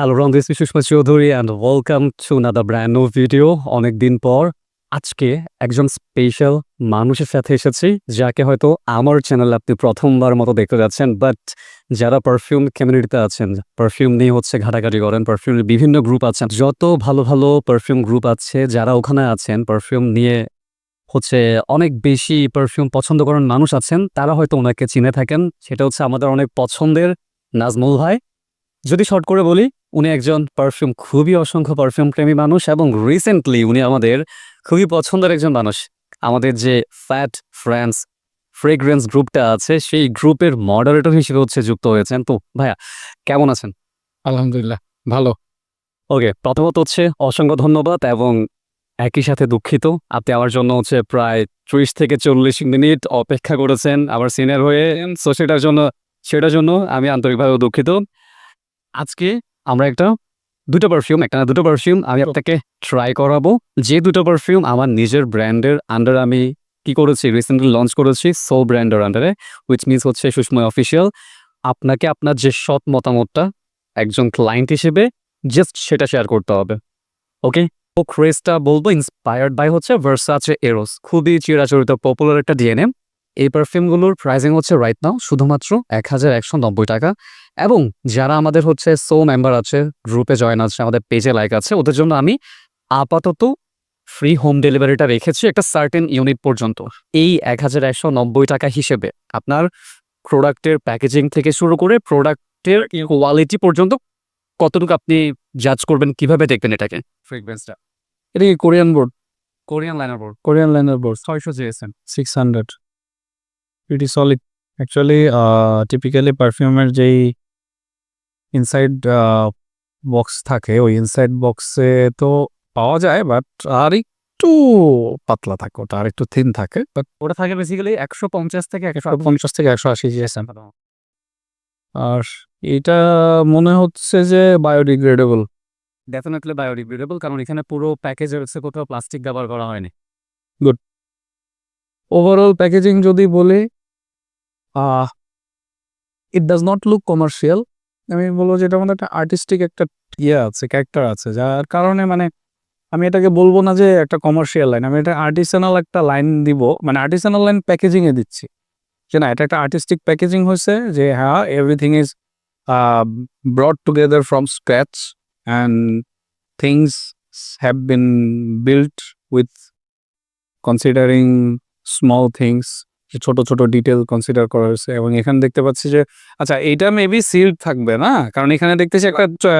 Hello wrong this Sushma Chowdhury and welcome to another brand new video অনেকদিন পর আজকে একজন স্পেশাল মানুষের সাথে এসেছি, যাকে হয়তো আমার চ্যানেলে আপনি প্রথমবার মতো দেখতে যাচ্ছেন বাট যারা পারফিউম কমিউনিটিতে আছেন পারফিউম নিয়ে হচ্ছে ঘাটাঘাটি করেন পারফিউমের বিভিন্ন গ্রুপ আছেন, যত ভালো ভালো পারফিউম গ্রুপ আছে, যারা ওখানে আছেন পারফিউম নিয়ে হচ্ছে অনেক বেশি পারফিউম পছন্দ করেন মানুষ আছেন, তারা হয়তো ওনাকে চিনে থাকেন। সেটা হচ্ছে আমাদের অনেক পছন্দের নাজমুল ভাই। যদি শর্ট করে বলি উনি একজন পারফিউম খুবই অসংখ্য পারফিউম প্রেমী মানুষ এবং রিসেন্টলি উনি আমাদের খুবই পছন্দের একজন মানুষ। আমাদের যে ফ্যাট ফ্রেন্ডস ফ্রেগ্রেন্স গ্রুপটা আছে সেই গ্রুপের মডারেটর হিসেবে হচ্ছে যুক্ত হয়েছেন। তো ভাইয়া কেমন আছেন? আলহামদুলিল্লাহ ভালো। ওকে প্রথমত হচ্ছে অসংখ্য ধন্যবাদ এবং একই সাথে দুঃখিত। আপনি আমার জন্য হচ্ছে প্রায় ত্রিশ থেকে চল্লিশ মিনিট অপেক্ষা করেছেন আমার সিনিয়র হয়ে সো সেটার জন্য সেটার জন্য আমি আন্তরিকভাবে দুঃখিত। আজকে আমরা একটা দুটো পারফিউম একটা না দুটো পারফিউম আমি আপনাকে ট্রাই করাবো। যে দুটো পারফিউম আমার নিজের ব্র্যান্ডের আন্ডার আমি কি করেছি? রিসেন্টলি লঞ্চ করেছি সো ব্র্যান্ডের আন্ডারে উইচ মিনস হচ্ছে সুষময় অফিসিয়াল আপনাকে আপনার যে সৎ মতামতটা একজন ক্লায়েন্ট হিসেবে জাস্ট সেটা শেয়ার করতে হবে। ওকে ও ক্রেজটা বলব ইন্সপায়ার্ড বাই হচ্ছে ভার্সাচে এরোস খুবই চিরাচরিত পপুলার একটা ডিএনএ এই পারফিউমগুলোর প্রাইসিং হচ্ছে রাইট নাও শুধুমাত্র এক হাজার একশো নব্বই টাকা। এবং যারা আমাদের হচ্ছে সো মেম্বার আছে গ্রুপে জয়েন আছে আমাদের পেজে লাইক আছে ওদের জন্য আমি আপাতত ফ্রি হোম ডেলিভারিটা রেখেছি একটা সার্টেন ইউনিট পর্যন্ত। এই এক হাজার একশো নব্বই টাকা হিসেবে আপনার প্রোডাক্টের প্যাকেজিং থেকে শুরু করে প্রোডাক্টের কোয়ালিটি পর্যন্ত কতটুকু আপনি জাজ করবেন কীভাবে দেখবেন এটাকে? ফ্রেগরেন্সটা এটা কি Korean board Korean liner board Korean liner board ছয়শো GSM six hundred solid actually typically পারফিউমের যেই ইনসাইড বক্স থাকে। ওই ইনসাইড বক্সে তো পাওয়া যায় বাট আর একটু পাতলা থাকে ওটা আর একটু থিন থাকে বাট ওটা থাকে বেসিক্যালি একশো পঞ্চাশ থেকে একশো পঞ্চাশ থেকে একশো আশি জিএসএম আর এটা মনে হচ্ছে যে বায়োডিগ্রেডেবল ডেফিনেটলি বায়োডিগ্রেডেবল কারণ এখানে পুরো প্যাকেজ হচ্ছে কোথাও প্লাস্টিক ব্যবহার করা হয়নি। গুড ওভারঅল প্যাকেজিং যদি বলি it does not look commercial আমি বলব যে এটার মধ্যে একটা আর্টিস্টিক একটা ইয়ে আছে ক্যারেক্টার আছে, যার কারণে মানে আমি এটাকে বলব না যে একটা কমার্শিয়াল লাইন আমি এটা আর্টিসানাল একটা লাইন দিব মানে আর্টিসানাল লাইন প্যাকেজিংয়ে দিচ্ছি। যে না, এটা একটা আর্টিস্টিক প্যাকেজিং হয়েছে যে হ্যাঁ everything is brought together from scratch and things have been built with considering small things ছোট ছোট ডিটেল কনসিডার করা হয়েছে এবং এখানে দেখতে পাচ্ছি যে আচ্ছা এইটা মেবি সিল্ড থাকবে না? কারণ এখানে দেখতেছি একটা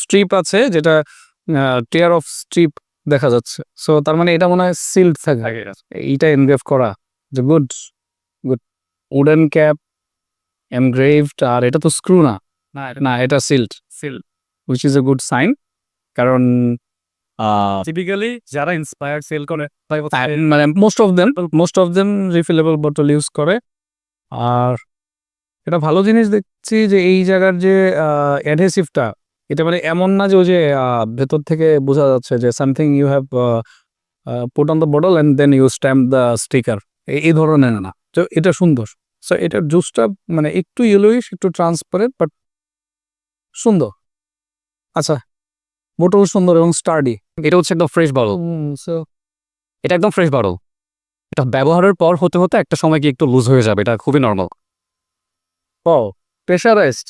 স্ট্রিপ আছে যেটা টিয়ার অফ স্ট্রিপ দেখা যাচ্ছে। সো তার মানে এটা মনে হয় সিল্ড থাকবে এইটা এনগ্রেভ করা। যে good good wooden cap engraved আর এটা তো স্ক্রু না। না এটা sealed seal which is a good sign কারণ টিপিক্যালি যারা ইন্সপায়ার্ড সেল করে মানে most of them most of them refillable বোতল ইউজ করে। আর এটা ভালো জিনিস দেখছি যে এই জায়গার যে অ্যাডহেসিভটা এটা মানে এমন না যে ওই যে ভেতর থেকে বোঝা যাচ্ছে যে something you have put on the bottle and then you stamp the sticker এই ধরনের না তো এটা সুন্দর। সো এটার জুসটা মানে একটু ইয়েলোইশ একটু ট্রান্সপারেন্ট বাট সুন্দর। আচ্ছা বোতল সুন্দর এবং স্টার্ডি এটা হচ্ছে একদম ফ্রেশ বটল এটা একদম ফ্রেশ বটল এটা ব্যবহারের পর হতে হতে একটা সময় কি একটু লুজ হয়ে যাবে এটা খুবই নর্মাল ও প্রেশারাইজড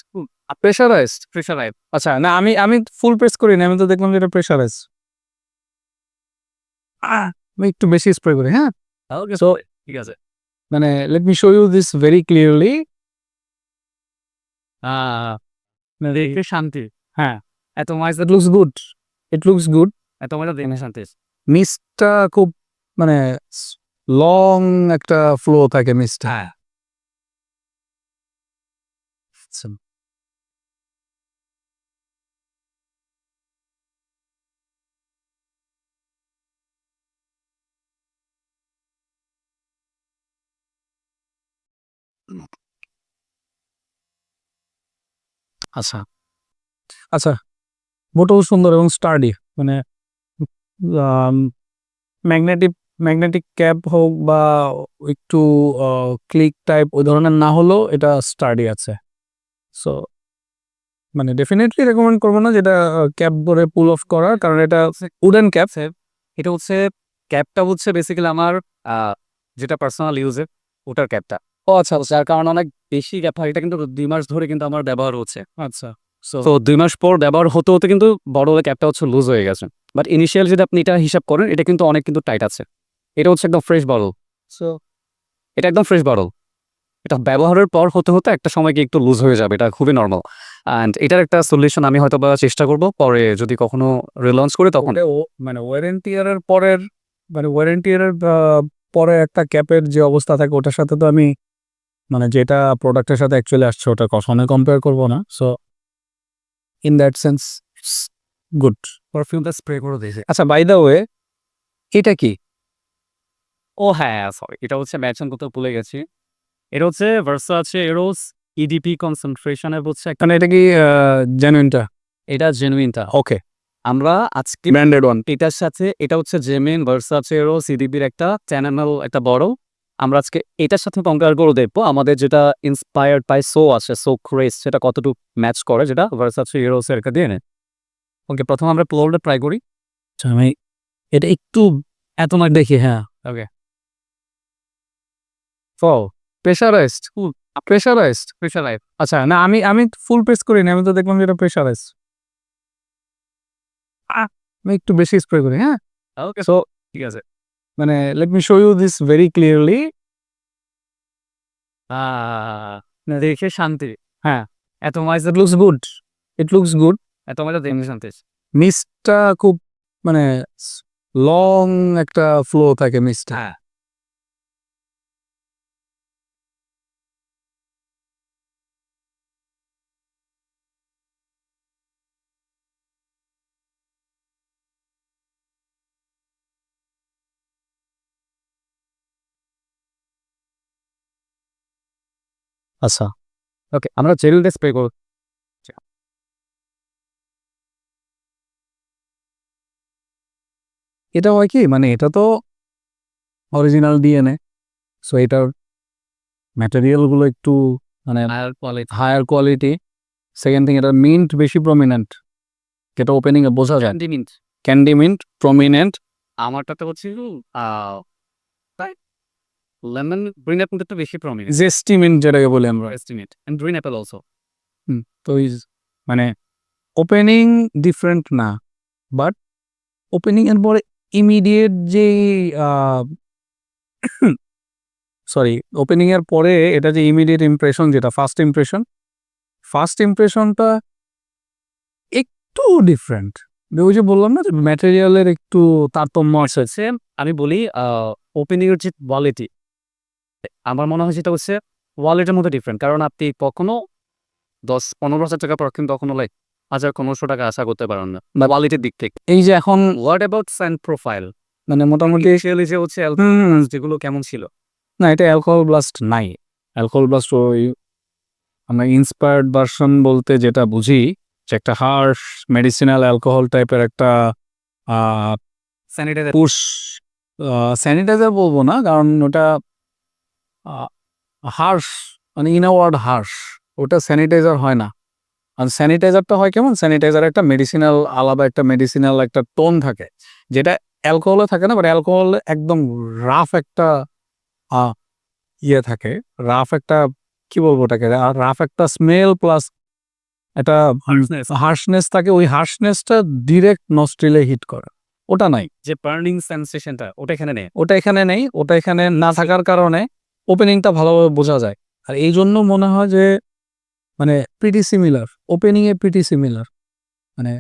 প্রেশারাইজড প্রেশারাইজ আচ্ছা না আমি আমি ফুল প্রেস করি না আমি তো দেখলাম যে এটা প্রেশারাইজ আমি একটু বেশি স্প্রে করি হ্যাঁ? ওকে সো ঠিক আছে। মানে let me show you this very clearly শান্তি। হ্যাঁ। এত মাইজ that looks good it looks good এত মজা দেখে শান্তি মিস্টটা খুব মানে লং একটা ফ্লো থাকে মিস্টটা হ্যাঁ। আচ্ছা। আচ্ছা। বোটল সুন্দর এবং স্টার্ডি মানে ম্যাগনেটিক ম্যাগনেটিক ক্যাপ হোক বা একটু ক্লিক টাইপ ওই ধরনের না হলেও এটা স্টার্ডি আছে। সো মানে ডেফিনেটলি রেকমেন্ড করব না যেটা ক্যাপ ধরে পুল অফ করার কারণ এটা উডেন ক্যাপ এটা হচ্ছে ক্যাপটা হচ্ছে বেসিক্যালি আমার যেটা পার্সোনাল ইউজের ওটার ক্যাপটা ও আচ্ছা যার কারণ অনেক বেশি ক্যাপ হয় এটা কিন্তু দুই মাস ধরে কিন্তু আমার ব্যবহার হচ্ছে। আচ্ছা। তো দুই মাস পর ব্যবহার হতে হতে কিন্তু বড় ক্যাপটা হচ্ছে লুজ হয়ে গেছে। বাট ইনিশিয়াল যদি আপনি এটা হিসাব করেন এটা কিন্তু অনেক কিন্তু টাইট আছে। এটা হচ্ছে একদম ফ্রেশ বটল সো এটা একদম ফ্রেশ বটল এটা ব্যবহারের পর হতে হতে একটা সময় গিয়ে একটু লুজ হয়ে যাবে এটা খুবই নর্মাল অ্যান্ড এটার একটা সলিউশন আমি হয়তো বা চেষ্টা করব পরে যদি কখনো রিলঞ্চ করি তখন। মানে ওয়ারেন্টি ইয়ারের পরের মানে ওয়ারেন্টি ইয়ারের পরে একটা ক্যাপের যে অবস্থা থাকে ওটার সাথে তো আমি মানে যেটা প্রোডাক্টের সাথে অ্যাকচুয়ালি আসছে ওটা কখনোই কম্পেয়ার করব না। So in that sense good পারফিউমটা spray করে দিয়েছে। আচ্ছা বাই দ্য ওয়ে এটা কি? ও হ্যাঁ সরি এটা হচ্ছে ম্যাচন করতে ভুলে গেছি। এটা হচ্ছে ভার্সা আছে এরোস ইডিপি কনসেন্ট্রেশনের হচ্ছে একটা মানে এটা কি জেনুইনটা এটা জেনুইনটা ওকে আমরা আজকে ব্র্যান্ডেড ওয়ান এটার সাথে এটা হচ্ছে জেমিন ভার্সাচে এরো সিডিপির একটা চ্যানেল একটা বড়। আমরা আজকে এটার সাথে কম্পেয়ার করে দেখব। আমাদের যেটা ইন্সপায়ার্ড বাই সো আছে সো ক্রেস সেটা কতটুকু ম্যাচ করে যেটা ভার্সাচে এরোস এর দিয়ে নেয় ওকে প্রথম আমরা প্লোলটা ট্রাই করি। আচ্ছা আমি এটা একটু এত না দেখি হ্যাঁ। ও প্রেশারাইজড প্রেশারাইজড প্রেশারাইজ আচ্ছা না আমি আমি ফুল প্রেস করি না আমি তো দেখলাম যেটা প্রেশারাইজ আমি একটু বেশি স্প্রে করি হ্যাঁ। ওকে সো ঠিক আছে। মানে let me show you this very clearly ah, দেখে শান্তি। হ্যাঁ। এত মাইজ it looks good it looks good এত মাইজ দেখে শান্তি মিস্টটা খুব মানে লং একটা ফ্লো থাকে মিস্টটা। হ্যাঁ। আচ্ছা। ওকে আমরা জেলটা স্প্রে করব। এটা হয় কি? মানে এটা তো অরিজিনাল ডিএনএ সো এটার ম্যাটেরিয়ালগুলো একটু মানে আর quality higher quality second thing এটা মিন্ট বেশি প্রমিনেন্ট যেটা ওপেনিংয়ে বোঝা যায়। Candy mint candy mint prominent আমারটাতে হচ্ছে লেমন গ্রিন অ্যাপেল একটু বেশি প্রমিনেন্ট জেস্টি মিন্ট যেটাকে বলি আমরা। Estimate and green apple also তো ইজ মানে ওপেনিং ডিফারেন্ট না বাট ওপেনিং এর পরে ইমিডিয়েট যে সরি ওপেনিং এর পরে এটা যে ইমিডিয়েট ইমপ্রেশন যেটা ফার্স্ট ইমপ্রেশন ফার্স্ট ইমপ্রেশনটা একটু ডিফারেন্ট ওই যে বললাম না যে ম্যাটেরিয়ালের একটু তারতম্য আছে। আমি বলি ওপেনিং এর যে কোয়ালিটি আমার মনে হয় যেটা হচ্ছে ওয়ালেটের মধ্যে ডিফারেন্ট কারণ আপনি কখনো দশ পনেরো হাজার টাকা পর কিন্তু কখনো লাইক হাজার পনেরোশো টাকা আশা করতে পারেন না বা কোয়ালিটির দিক থেকে। এই যে এখন হোয়াট অ্যাবাউট স্যান্ড প্রোফাইল মানে মোটামুটি যে হচ্ছে যেগুলো কেমন ছিল? না এটা অ্যালকোহল ব্লাস্ট নাই। অ্যালকোহল ব্লাস্ট ওই আমরা ইন্সপায়ার্ড ভার্সন বলতে যেটা বুঝি যে একটা হার্শ মেডিসিনাল অ্যালকোহল টাইপের একটা স্যানিটাইজার পুশ স্যানিটাইজার বলব না কারণ ওটা হার্শ মানে ইন ওয়ার্ড হার্শ ওটা স্যানিটাইজার হয় না। আর স্যানিটাইজারটা হয় কেমন? স্যানিটাইজার একটা মেডিসিনাল আলাদা একটা মেডিসিনাল একটা টোন থাকে যেটা অ্যালকোহলে থাকে না বাট অ্যালকোহল একদম রাফ একটা ইয়ে থাকে রাফ একটা কি বলব ওটাকে রাফ একটা স্মেল প্লাস একটা হার্শনেস থাকে ওই হার্শনেসটা ডিরেক্ট নস্ট্রিলে হিট করে ওটা নাই। যে বার্নিং সেন্সেশনটা ওটা এখানে নেই? ওটা এখানে নেই ওটা এখানে না থাকার কারণে ওপেনিংটা ভালোভাবে বোঝা যায়। আর এই জন্য মনে হয় যে মানে প্রিটি সিমিলার ওপেনিং এ প্রিটি সিমিলার মানে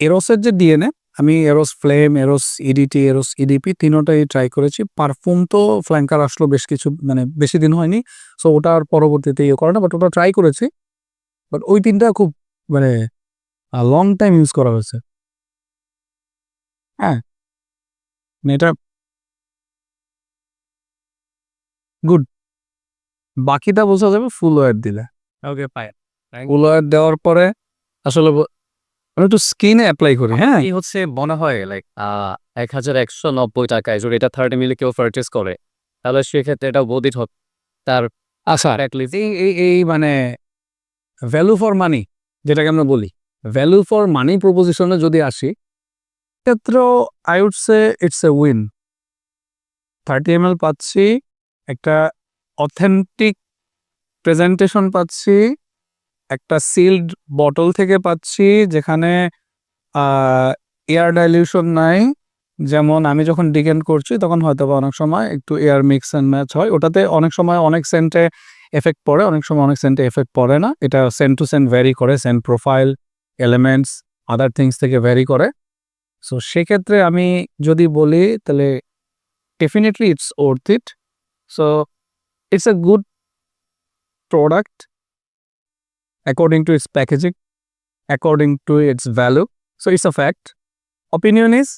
এরোসের যে ডিএনএ আমি Eros flame Eros EDT Eros EDP তিনোটাই try করেছি। পারফিউম তো ফ্ল্যাঙ্কার আসলো বেশ কিছু মানে বেশি দিন হয়নি সো ওটার পরবর্তীতে ইয়ে করে না বাট ওটা ট্রাই করেছি। বাট ওই তিনটা খুব মানে লং টাইম ইউজ করা হয়েছে। হ্যাঁ। মানে এটা গুড বাকিটা বোঝা যাবে ফুল ওয়ার দিলে। ওকে পাই ফুল ওয়ার দেওয়ার পরে আসলে আমি একটু স্কিনে অ্যাপ্লাই করি হ্যাঁ? এই হচ্ছে মনে হয় লাইক এক হাজার একশো নব্বই টাকায় যদি এটা থার্টি মিলে কেউ পারচেস করে। তাহলে সেক্ষেত্রে এটা বোধিত হবে। তার আচ্ছা অ্যাটলিস্ট এই এই মানে ভ্যালু ফর মানি যেটাকে আমরা বলি ভ্যালু ফর মানি প্রপোজিশনে যদি আসি ক্ষেত্রেও I would say it's a win thirty M L পাচ্ছি। একটা অথেন্টিক প্রেজেন্টেশন পাচ্ছি, একটা সিল্ড বটল থেকে পাচ্ছি, যেখানে এয়ার ডাইলিউশন নাই। যেমন আমি যখন ডিকেন্ড করছি, তখন হয়তো বা অনেক সময় একটু এয়ার মিক্স অ্যান্ড ম্যাচ হয়। ওটাতে অনেক সময় অনেক সেন্টে এফেক্ট পড়ে, অনেক সময় অনেক সেন্টে এফেক্ট পড়ে না। এটা সেন্ট টু সেন্ট ভ্যারি করে scent profile elements other things থেকে ভ্যারি করে। সো সেক্ষেত্রে আমি যদি বলি, তাহলে definitely it's worth it so it's a good product according to its packaging according to its value so it's a fact opinion is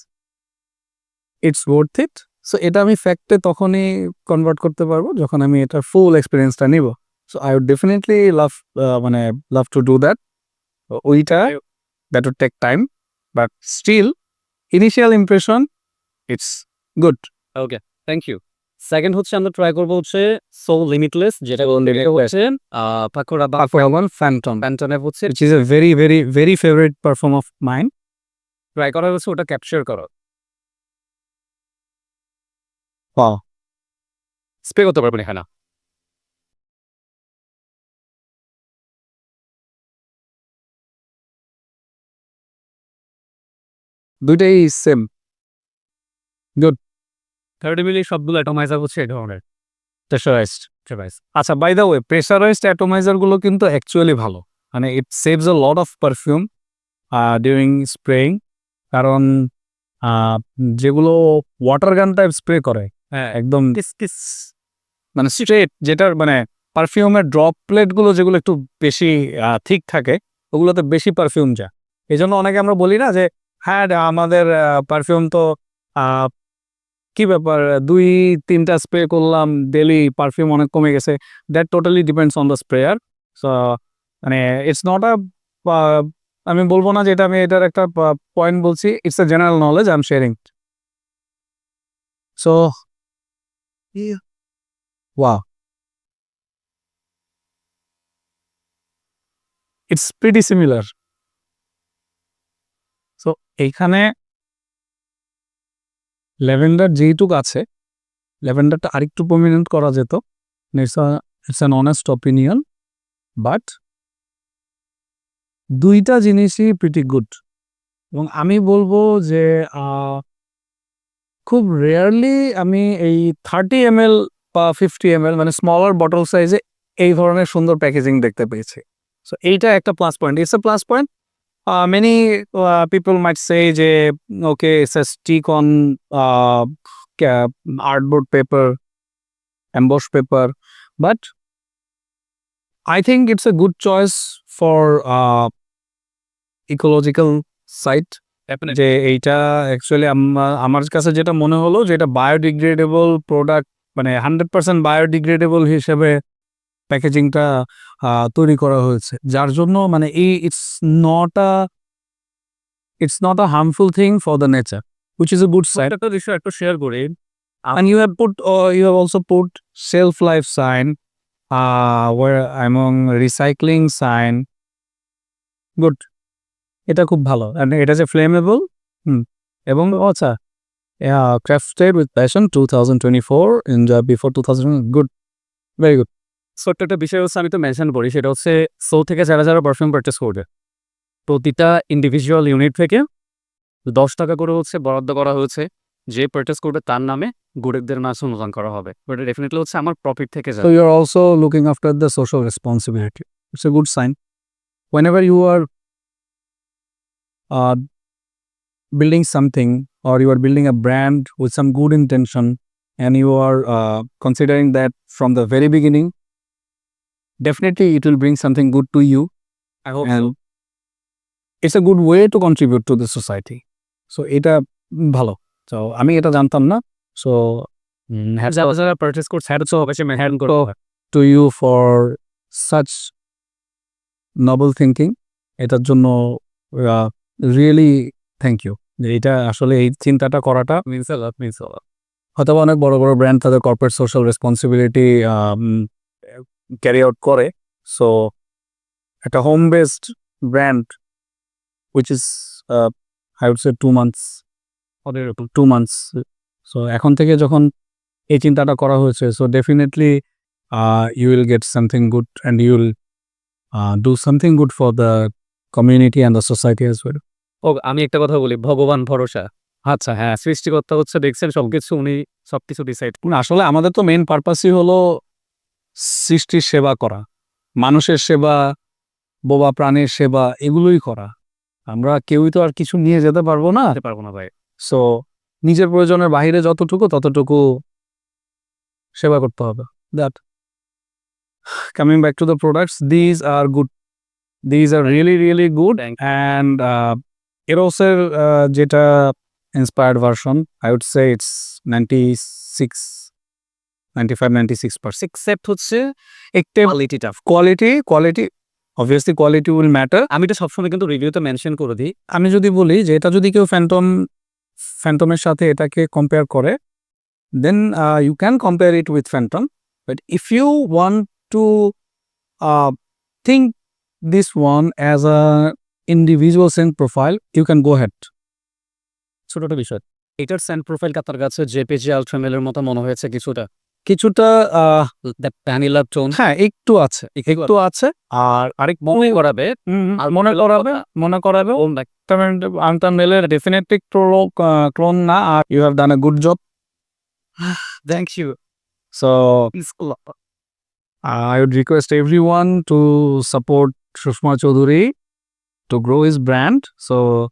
it's worth it so এটা আমি ফ্যাক্টে তখনই কনভার্ট করতে পারব যখন আমি এটার ফুল এক্সপিরিয়েন্সটা নিব। So I would definitely love মানে লাভ টু ডু দ্যাট ওইটা that would take time but still initial impression it's good thank you second হচ্ছে আমরা ট্রাই করব হচ্ছে সো লিমিটলেস যেটা হচ্ছে পাকুড়া বা ফ্যান্টম প্যান্টনে হচ্ছে is a very very very favorite perfume of mine try করা হচ্ছে ওটা ক্যাপচার করো. স্প্রে করতে পারবেন এখানে। দুইটাই সেম থার্টি মিলি সবগুলো অ্যাটোমাইজার হচ্ছে এই ধরনের। প্রেশারাইজড ডিভাইস আচ্ছা বাই দ্য ওয়ে প্রেশারাইজড অ্যাটোমাইজারগুলো কিন্তু অ্যাকচুয়ালি ভালো। মানে it saves a lot of perfume during spraying কারণ আহ, যেগুলো ওয়াটার গান টাইপ স্প্রে করে হ্যাঁ। একদম মানে স্ট্রেট যেটার মানে পারফিউমের ড্রপলেটগুলো যেগুলো একটু বেশি ঠিক থাকে ওগুলোতে বেশি পারফিউম যায়। এই জন্য অনেকে আমরা বলি না যে হ্যাঁ আমাদের পারফিউম তো আহ, কি ব্যাপার? দুই তিনটা স্প্রে করলাম ডেলি পারফিউম অনেক কমে গেছে। That totally depends on the sprayer so মানে ইটস নট আ আমি বলব না যে এটা আমি এটার একটা পয়েন্ট বলছি। It's a general knowledge I am sharing so ওয়া ইটস প্রিটি সিমিলার সো এইখানে ল্যাভেন্ডার যেইটুক আছে, ল্যাভেন্ডারটা আরেকটু প্রমিনেন্ট করা যেত it's it's an honest opinion but দুইটা জিনিসই প্রিটি গুড এবং আমি বলব যে খুব রেয়ারলি আমি এই থার্টি এম এল বা ফিফটি এম এল মানে স্মলার বটল সাইজে এই ধরনের সুন্দর প্যাকেজিং দেখতে পেয়েছি। সো এইটা একটা plus point it's a plus point many people might say যে okay it's a stick on artboard paper emboss paper but I think it's a good choice for ecological side যে এইটা actually আমার কাছে যেটা মনে হলো যে এটা বায়োডিগ্রেডেবল প্রোডাক্ট মানে হান্ড্রেড পার্সেন্ট বায়োডিগ্রেডেবল হিসেবে প্যাকেজিংটা তৈরি করা হয়েছে। যার জন্য মানে এই it's not a it's not a harmful thing for the nature which is a good side একটা বিষয় একটু শেয়ার করি। And you have put uh, you have also put shelf life sign uh where among recycling sign. Good. এটা খুব ভালো। এটা যে flammable হুম এবং আচ্ছা crafted with passion two thousand twenty four in before two thousand good very good ছোট্ট একটা বিষয় হচ্ছে আমি তো মেনশন করি সেটা হচ্ছে সো থেকে যারা যারা পারফিউম পারচেস করবে প্রতিটা ইন্ডিভিজুয়াল ইউনিট থেকে দশ টাকা করে হচ্ছে বরাদ্দ করা হয়েছে যে পারচেস করবে তার নামে গরিবদের মাছ অনুদান করা হবে ওটা ডেফিনেটলি হচ্ছে আমার প্রফিট থেকে So যাবে you're also looking after the social responsibility. It's a good sign. Whenever you are uh, building something or you are building a with some good intention and you are uh, considering that from the very beginning, definitely it will bring something good to you. I hope so. and it's a good way to contribute to the society. So এটা ভালো। তো আমি এটা জানতাম না। So যারা যারা purchase করছে হ্যাঁ তো অবশ্যই মেনশন করতে হবে to you for such noble thinking এটার জন্য রিয়েলি থ্যাংক ইউ যে এটা আসলে এই চিন্তাটা করাটা means a lot means a lot হয়তো বা অনেক বড় বড় ব্র্যান্ড তাদের corporate social responsibility carry out করে। সো একটা home based brand which is uh, I would say two months. Two months so এখন থেকে যখন এই চিন্তাটা করা হয়েছে so definitely you will get something good and you will do something good for the community and the society as well ও আমি একটা কথা বলি ভগবান ভরসা। আচ্ছা হ্যাঁ সৃষ্টিকর্তা হচ্ছে দেখছেন সবকিছু উনি সবকিছু ডিসাইড আসলে আমাদের তো মেন পারপাসই হলো সৃষ্টির সেবা করা মানুষের সেবা বোবা প্রাণের সেবা এগুলোই করা। আমরা কেউই তো আর কিছু নিয়ে যেতে পারব না। পারব না ভাই। সো নিজের প্রয়োজনের বাইরে যতটুকু ততটুকু সেবা করতে হবে। That coming back to the products these are good these are really really good and এরোসের যেটা inspired version I would say it's ninety six ninety five ninety six percent except হচ্ছে একটু কোয়ালিটিটা quality quality obviously quality will matter আমি এটা সবসময় কিন্তু রিভিউতে mention করে দিই। আমি যদি বলি যে এটা যদি কেউ ফ্যান্টম ফ্যান্টমের সাথে এটাকে কম্পেয়ার করে then you can compare it with Phantom but if you want to think this one as a individual scent profile you can go head ছোটটা বিষয় এটার সেন্ট প্রোফাইল কাতার কাছে জেপিজি আলট্রামেলের মতো মনে হয়েছে কিছুটা? কিছুটা ভ্যানিলা টোন হ্যাঁ একটু আছে একটু আছে আর আরেক মনে করাবে আর মনে করাবে মনে করাবে আন্টারনেলের ডেফিনেটলি ক্লোন না আর you have done a good job thank you so I would request everyone to support Shushma Chaudhary to grow his brand. So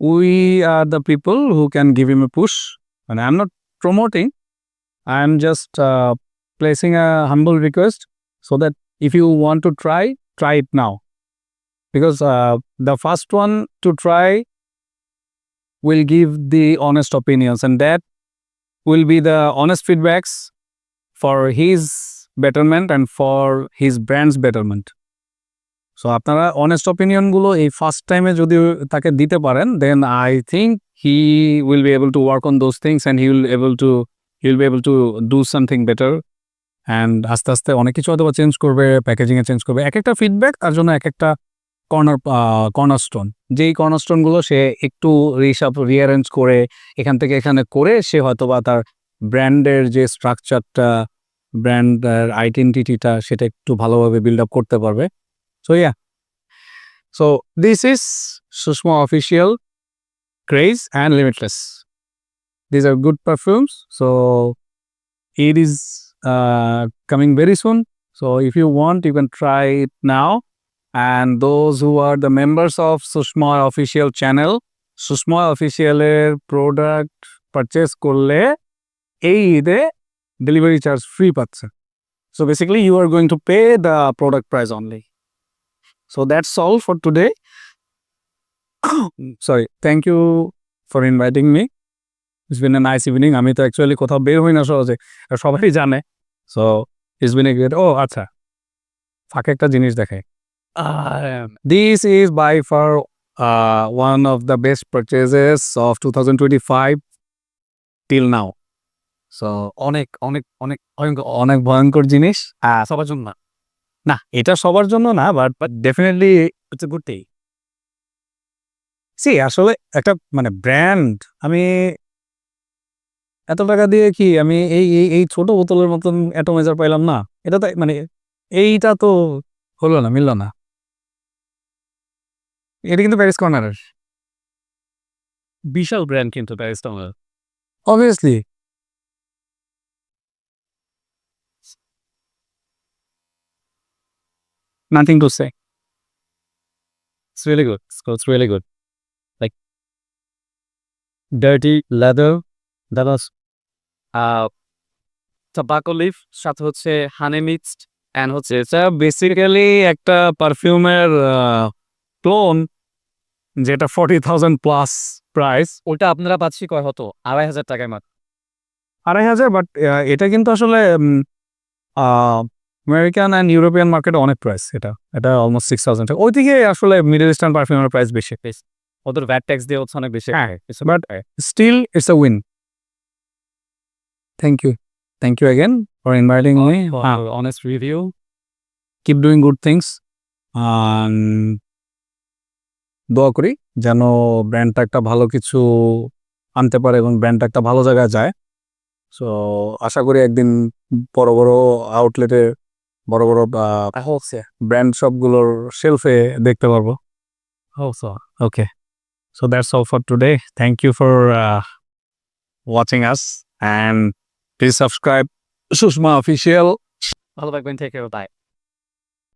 we are the people who can give him a push. And I'm not promoting. I'm just uh, placing a humble request so that if you want to try, try it now. Because uh, the first one to try will give the honest opinions, and that will be the honest feedbacks for his betterment and for his brand's betterment. So আপনারা honest অপিনিয়নগুলো এই first টাইমে যদি তাকে দিতে পারেন দেন I think he will be able to work on those things and he will able to He will be able to do something better and আস্তে আস্তে অনেক কিছু হয়তো চেঞ্জ করবে প্যাকেজিংয়ে চেঞ্জ করবে। এক একটা ফিডব্যাক তার জন্য এক একটা কর্নার কর্নারস্টোন যেই কর্নারস্টোনগুলো সে একটু রিসাপ রিঅ্যারেঞ্জ করে, এখান থেকে এখানে করে সে হয়তো বা তার ব্র্যান্ডের যে স্ট্রাকচারটা ব্র্যান্ড আইডেন্টিটিটা সেটা একটু ভালোভাবে বিল্ড আপ করতে পারবে। So yeah so this is Sushma official craze and limitless this are good perfumes so it is uh, coming very soon. So if you want you can try it now. And those who are the members of sushma official channel Sushma অফিসিয়ালের product purchase করলে এই ঈদে delivery charge free পাচ্ছে so basically you are going to pay the product price only so that's all for today sorry thank you for inviting me it's been a nice evening আমি তো actually কোথাও বের হই না সহজে সবাই জানে। So it's been a great ও আচ্ছা। ফাঁকে একটা জিনিস দেখাই। This is by far uh, one of the best purchases of 2025 till now. So অনেক অনেক অনেক ভয়ঙ্কর। অনেক ভয়ঙ্কর জিনিস। হ্যাঁ সবার জন্য। না না এটা সবার জন্য না but but definitely good thing see আসলে একটা মানে ব্র্যান্ড আমি এত টাকা দিয়ে কি আমি এই এই এই ছোট বোতলের মতন অ্যাটোমাইজার পাইলাম না এটা তো মানে এইটা তো হলো না মিললো না এটা কিন্তু প্যারিস কর্নারের বিশাল ব্র্যান্ড কিন্তু প্যারিস টাউনের obviously nothing to say It's really good. So it's really good. Like dirty leather. That was tobacco leaf সাথে হচ্ছে হানি মিক্সড অ্যান্ড হচ্ছে এটা বেসিক্যালি একটা পারফিউমের ক্লোন যেটা ফর্টি থাউজেন্ড প্লাস প্রাইস ওটা আপনারা পাচ্ছি কয় হতো? আড়াই হাজার টাকায় মাত্র। আড়াই হাজার বাট এটা কিন্তু আসলে আমেরিকান অ্যান্ড ইউরোপিয়ান মার্কেটে অনেক প্রাইস এটা। এটা অলমোস্ট সিক্স থাউজেন্ড ওইদিকে আসলে মিডল ইস্টার্ন পারফিউমের প্রাইস বেশি। ওদের ভ্যাট ট্যাক্স দিয়ে হচ্ছে অনেক বেশি। হ্যাঁ, okay. still it's a win thank you. Thank you again for inviting me. For Ah, your honest review. keep doing good things. দোয়া করি যেন ব্র্যান্ডটা একটা ভালো কিছু আনতে পারে এবং ব্র্যান্ডটা একটা ভালো জায়গায় যায়। সো আশা করি একদিন বড় বড় আউটলেটে বড় বড় ব্র্যান্ড শপগুলোর শেলফে দেখতে পারব। Okay so that's all for today thank you for watching us and please subscribe Sushma official ভালো থাকবেন থেকে বাই